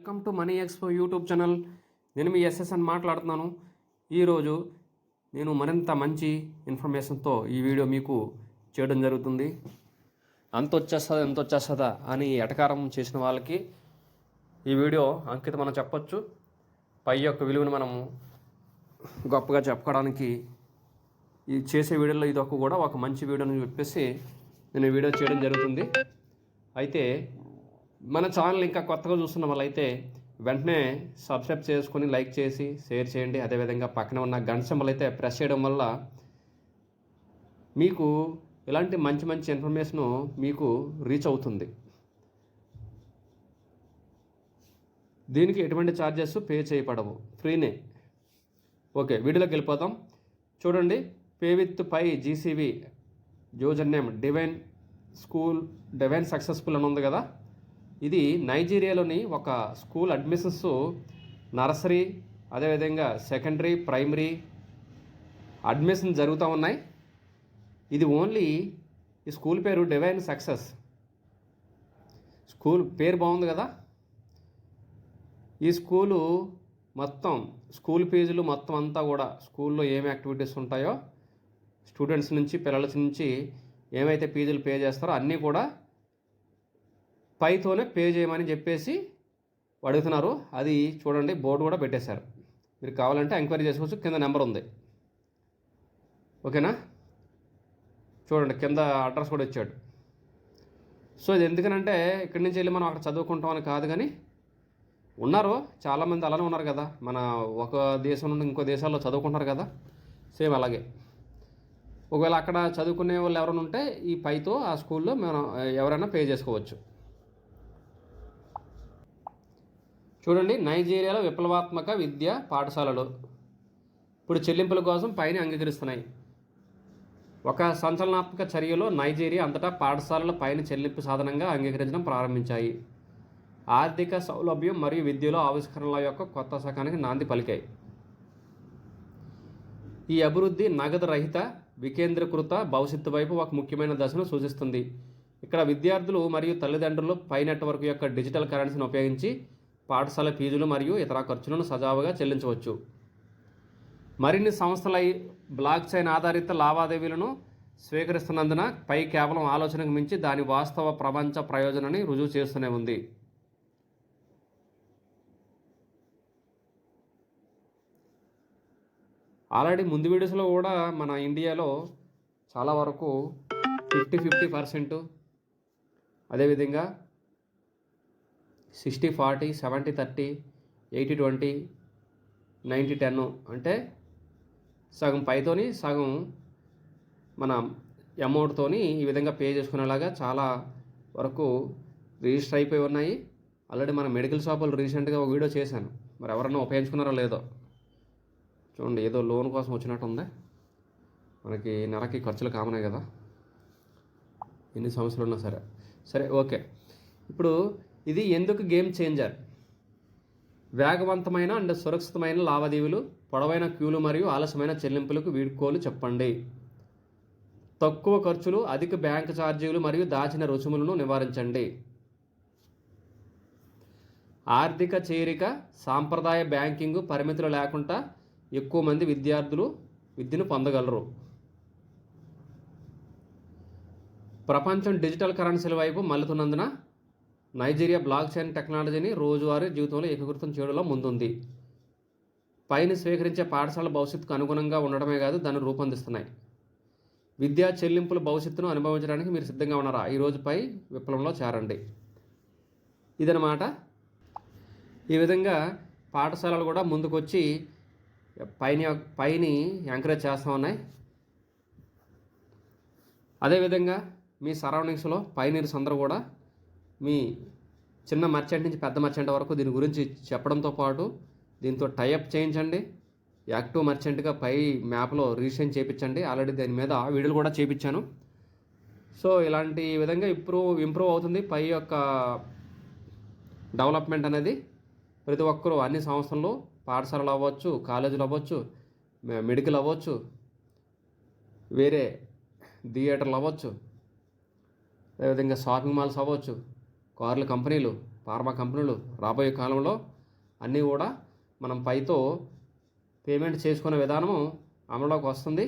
Welcome to money expo YouTube channel నేను మీ SSN మాట్లాడుతున్నాను. ఈరోజు నేను మరింత మంచి ఇన్ఫర్మేషన్తో ఈ వీడియో మీకు చేయడం జరుగుతుంది. అంత వచ్చేస్తుందా ఎంత వచ్చేస్తుందా అని ఎటకారం చేసిన వాళ్ళకి ఈ వీడియో అంకితం మనం చెప్పొచ్చు. పై యొక్క విలువను మనము గొప్పగా చెప్పుకోవడానికి ఈ చేసే వీడియోలో ఇది ఒక కూడా ఒక మంచి వీడియో అని చెప్పేసి నేను వీడియో చేయడం జరుగుతుంది. అయితే మన ఛానల్ ఇంకా కొత్తగా చూస్తున్న వాళ్ళైతే వెంటనే సబ్స్క్రైబ్ చేసుకొని లైక్ చేసి షేర్ చేయండి. అదేవిధంగా పక్కన ఉన్న గంట సింబల్ అయితే ప్రెస్ చేయడం వల్ల మీకు ఇలాంటి మంచి మంచి ఇన్ఫర్మేషను మీకు రీచ్ అవుతుంది. దీనికి ఎటువంటి ఛార్జెస్ పే చేయబడవు. ఫ్రీనే. ఓకే వీడియోలోకి వెళ్ళిపోతాం చూడండి pay with pi GCV user name divine school divine successful అని ఉంది కదా. ఇది నైజీరియాలోని ఒక స్కూల్ అడ్మిషన్స్ నర్సరీ అదేవిధంగా సెకండరీ ప్రైమరీ అడ్మిషన్ జరుగుతూ ఉన్నాయి. ఇది ఓన్లీ ఈ స్కూల్ పేరు డివైన్ సక్సెస్. స్కూల్ పేరు బాగుంది కదా? ఈ స్కూలు మొత్తం స్కూల్ ఫీజులు మొత్తం అంతా కూడా స్కూల్లో ఏమి యాక్టివిటీస్ ఉంటాయో స్టూడెంట్స్ నుంచి పిల్లల నుంచి ఏమైతే ఫీజులు పే చేస్తారో అన్నీ కూడా పైతోనే పే చేయమని చెప్పేసి అడుగుతున్నారు. అది చూడండి బోర్డు కూడా పెట్టేశారు. మీరు కావాలంటే ఎంక్వైరీ చేసుకోవచ్చు. కింద నెంబర్ ఉంది. ఓకేనా? చూడండి కింద అడ్రస్ కూడా ఇచ్చాడు. సో ఇది ఎందుకనంటే ఇక్కడి నుంచి వెళ్ళి మనం అక్కడ చదువుకుంటామని కాదు కానీ ఉన్నారు. చాలామంది అలానే ఉన్నారు కదా. మన ఒక దేశం నుండి ఇంకో దేశాల్లో చదువుకుంటారు కదా. సేమ్ అలాగే. ఒకవేళ అక్కడ చదువుకునే వాళ్ళు ఎవరైనా ఉంటే ఈ పైతో ఆ స్కూల్లో మనం ఎవరైనా పే చేసుకోవచ్చు. చూడండి నైజీరియాలో విప్లవాత్మక విద్య పాఠశాలలు ఇప్పుడు చెల్లింపుల కోసం పైన అంగీకరిస్తున్నాయి. ఒక సంచలనాత్మక చర్యలో నైజీరియా అంతటా పాఠశాలల పైన చెల్లింపు సాధనంగా అంగీకరించడం ప్రారంభించాయి. ఆర్థిక సౌలభ్యం మరియు విద్యలో ఆవిష్కరణల యొక్క కొత్త శకానికి నాంది పలికాయి. ఈ అభివృద్ధి నగదు రహిత వికేంద్రీకృత భవిష్యత్తు వైపు ఒక ముఖ్యమైన దశను సూచిస్తుంది. ఇక్కడ విద్యార్థులు మరియు తల్లిదండ్రులు పై నెట్వర్క్ యొక్క డిజిటల్ కరెన్సీని ఉపయోగించి పాఠశాల ఫీజులు మరియు ఇతర ఖర్చులను సజావుగా చెల్లించవచ్చు. మరిన్ని సంస్థలై బ్లాక్ చైన్ ఆధారిత లావాదేవీలను స్వీకరిస్తున్నందున పై కేవలం ఆలోచనకు మించి దాని వాస్తవ ప్రపంచ ప్రయోజనాన్ని రుజువు చేస్తూనే ఉంది. ఆల్రెడీ ముందు వీడియోస్లో కూడా మన ఇండియాలో చాలా వరకు ఫిఫ్టీ ఫిఫ్టీ పర్సెంట్ అదేవిధంగా sixty forty seventy thirty eighty twenty ninety ten అంటే సగం పైతోని సగం మన అమౌంట్తోని ఈ విధంగా పే చేసుకునేలాగా చాలా వరకు రిజిస్టర్ అయిపోయి ఉన్నాయి. ఆల్రెడీ మన మెడికల్ షాపులు రీసెంట్గా ఒక వీడియో చేశాను. మరి ఎవరన్నా ఉపయోగించుకున్నారో లేదో. చూడండి ఏదో లోన్ కోసం వచ్చినట్టు ఉంది మనకి నెలకి ఖర్చులు కామనే కదా. ఎన్ని సమస్యలు ఉన్నా సరే. సరే ఓకే. ఇప్పుడు ఇది ఎందుకు గేమ్ చేంజర్? వేగవంతమైన అండ్ సురక్షితమైన లావాదేవీలు పొడవైన క్యూలు మరియు ఆలస్యమైన చెల్లింపులకు వీడ్కోలు చెప్పండి. తక్కువ ఖర్చులు అధిక బ్యాంక్ ఛార్జీలు మరియు దాచిన రుసుములను నివారించండి. ఆర్థిక చేరిక సాంప్రదాయ బ్యాంకింగ్ పరిమితులు లేకుండా ఎక్కువ మంది విద్యార్థులు విద్యను పొందగలరు. ప్రపంచం డిజిటల్ కరెన్సీల వైపు మల్లుతున్నందున నైజీరియా బ్లాక్ చైన్ టెక్నాలజీని రోజువారీ జీవితంలో ఏకీకృతం చేయడంలో ముందుంది. పైన స్వీకరించే పాఠశాల భవిష్యత్తుకు అనుగుణంగా ఉండడమే కాదు దాన్ని రూపొందిస్తున్నాయి. విద్యా చెల్లింపుల భవిష్యత్తును అనుభవించడానికి మీరు సిద్ధంగా ఉన్నారా? ఈ రోజుపై విప్లవంలో చేరండి. ఇదనమాట ఈ విధంగా పాఠశాలలు కూడా ముందుకొచ్చి పైన పైని ఎంకరేజ్ చేస్తూ ఉన్నాయి. అదేవిధంగా మీ సరౌండింగ్స్లో పైనీర్స్ అందరూ కూడా మీ చిన్న మర్చెంట్ నుంచి పెద్ద మర్చెంట్ వరకు దీని గురించి చెప్పడంతో పాటు దీంతో టైఅప్ చేయించండి. యాక్టివ్ మర్చెంట్గా పై మ్యాప్లో రిజిస్ట్రేషన్ చేయించండి. ఆల్రెడీ దాని మీద వీడియోలు కూడా చేయించాను. సో ఇలాంటి విధంగా ఇంప్రూవ్ ఇంప్రూవ్ అవుతుంది. పై యొక్క డెవలప్మెంట్ అనేది ప్రతి ఒక్కరూ అన్ని సంస్థల్లో పాఠశాలలు అవ్వచ్చు కాలేజీలు అవ్వచ్చు మెడికల్ అవ్వచ్చు వేరే థియేటర్లు అవ్వచ్చు అదేవిధంగా షాపింగ్ మాల్స్ అవ్వచ్చు కార్ల కంపెనీలు ఫార్మా కంపెనీలు రాబోయే కాలంలో అన్నీ కూడా మనం పైతో పేమెంట్ చేసుకునే విధానము అమలులోకి వస్తుంది.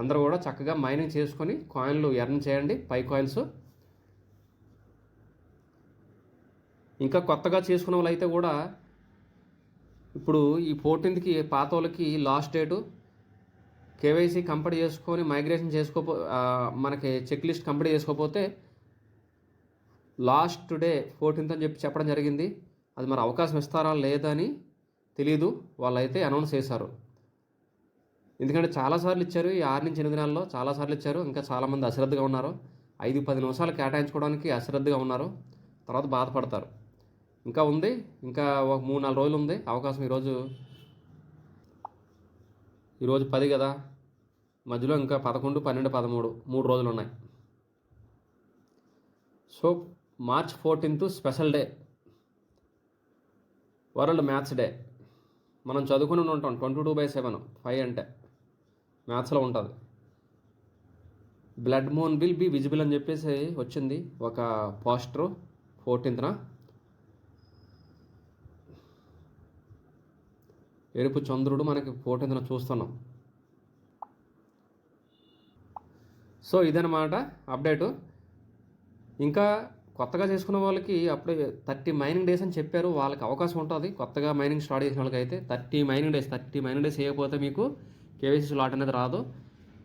అందరూ కూడా చక్కగా మైనింగ్ చేసుకొని కాయిన్లు ఎర్న్ చేయండి పై కాయిన్స్. ఇంకా కొత్తగా చేసుకున్న వాళ్ళు అయితే కూడా ఇప్పుడు ఈ ఫోర్టీన్త్కి పాత వాళ్ళకి లాస్ట్ డేటు. కేవైసీ కంప్లీట్ చేసుకొని మైగ్రేషన్ చేసుకోపో మనకి చెక్ లిస్ట్ కంప్లీట్ చేసుకోకపోతే లాస్ట్ డే ఫోర్టీన్త్ అని చెప్పి చెప్పడం జరిగింది. అది మరి అవకాశం ఇస్తారా లేదా అని తెలియదు వాళ్ళైతే అనౌన్స్ చేశారు. ఎందుకంటే చాలాసార్లు ఇచ్చారు. ఈ ఆరు నుంచి ఎనిమిది నెలల్లో చాలాసార్లు ఇచ్చారు. ఇంకా చాలామంది అశ్రద్ధగా ఉన్నారు. ఐదు పది నిమిషాలు కేటాయించుకోవడానికి అశ్రద్ధగా ఉన్నారు. తర్వాత బాధపడతారు. ఇంకా ఉంది. ఇంకా ఒక మూడు నాలుగు రోజులు ఉంది. అవకాశం ఈరోజు ఈరోజు పది కదా. మధ్యలో ఇంకా పదకొండు పన్నెండు పదమూడు మూడు రోజులు ఉన్నాయి. So March fourteenth special day. World maths day. మనం చదువుకుని ఉంటాం twenty two by seven five అంటే. మ్యాథ్స్లో ఉంటుంది. Blood moon will be visible అని చెప్పేసి వచ్చింది ఒక పోస్టరు ఫోర్టీన్త్న. ఎరుపు చంద్రుడు మనకి ఫోర్టీన్త్న చూస్తున్నాం. సో ఇదనమాట అప్డేటు. ఇంకా కొత్తగా చేసుకున్న వాళ్ళకి అప్పుడే థర్టీ మైనింగ్ డేస్ అని చెప్పారు వాళ్ళకి అవకాశం ఉంటుంది. కొత్తగా మైనింగ్ స్టార్ట్ చేసిన వాళ్ళకి అయితే thirty mining days thirty mining days చేయకపోతే మీకు కేవైసీ స్లాట్ అనేది రాదు.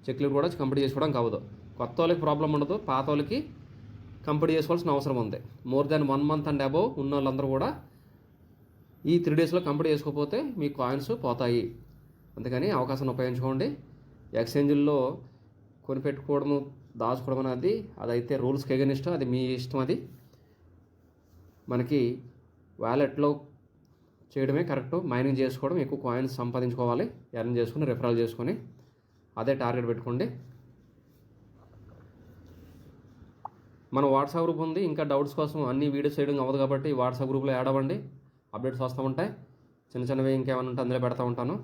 చెక్లు కూడా కంప్లీట్ చేసుకోవడానికి అవ్వదు కొత్త వాళ్ళకి ప్రాబ్లం ఉండదు పాత వాళ్ళకి కంప్లీట్ చేసుకోవాల్సిన అవసరం ఉంది. More than one month and above ఉన్న వాళ్ళందరూ కూడా ఈ త్రీ డేస్లో కంప్లీట్ చేసుకోకపోతే మీ కాయిన్స్ పోతాయి. అందుకని అవకాశాన్ని ఉపయోగించుకోండి. ఎక్స్చేంజ్ల్లో కొనిపెట్టుకోవడము దాచుకోవడం అనేది అదైతే రూల్స్కి ఎగనిస్ట్ అది మీ ఇష్టం అది. మనకి వ్యాలెట్లో చేయడమే కరెక్ట్ మైనింగ్ చేసుకోవడం ఎక్కువ కాయిన్స్ సంపాదించుకోవాలి ఎర్న్ చేసుకుని రిఫరల్ చేసుకొని అదే టార్గెట్ పెట్టుకోండి. మన వాట్సాప్ గ్రూప్ ఉంది ఇంకా డౌట్స్ కోసం అన్ని వీడియోస్ చేయడం అవ్వదు కాబట్టి వాట్సాప్ గ్రూప్లో యాడ్ అవ్వండి అప్డేట్స్ వస్తూ ఉంటాయి. చిన్న చిన్నవి ఇంకేమైనా ఉంటే అందులో పెడతా ఉంటాను.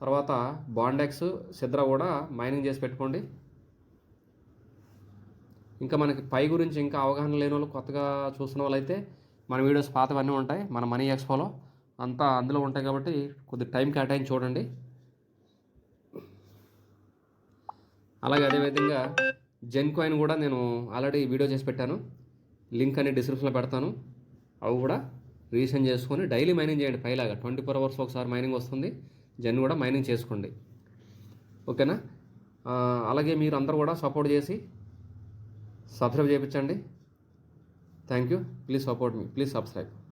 తర్వాత బాండెక్స్ సిద్ర కూడా మైనింగ్ చేసి పెట్టుకోండి. ఇంకా మనకి పై గురించి ఇంకా అవగాహన లేని వాళ్ళు కొత్తగా చూస్తున్న వాళ్ళైతే మన వీడియోస్ పాతవన్నీ ఉంటాయి. మన మనీ ఎక్స్పోలో అంతా అందులో ఉంటాయి కాబట్టి కొద్ది టైం కేటాయించి చూడండి. అలాగే అదేవిధంగా జెన్ కాయిన్ కూడా నేను ఆల్రెడీ వీడియో చేసి పెట్టాను. లింక్ అనేది డిస్క్రిప్షన్లో పెడతాను. అవి కూడా రీసెండ్ చేసుకొని డైలీ మైనింగ్ చేయండి. పైలాగా ట్వంటీ ఫోర్ అవర్స్ ఒకసారి మైనింగ్ వస్తుంది. జెన్ కూడా మైనింగ్ చేసుకోండి. ఓకేనా? అలాగే మీరు అందరూ కూడా సపోర్ట్ చేసి సబ్స్క్రైబ్ చేయించండి. Thank you please support me please subscribe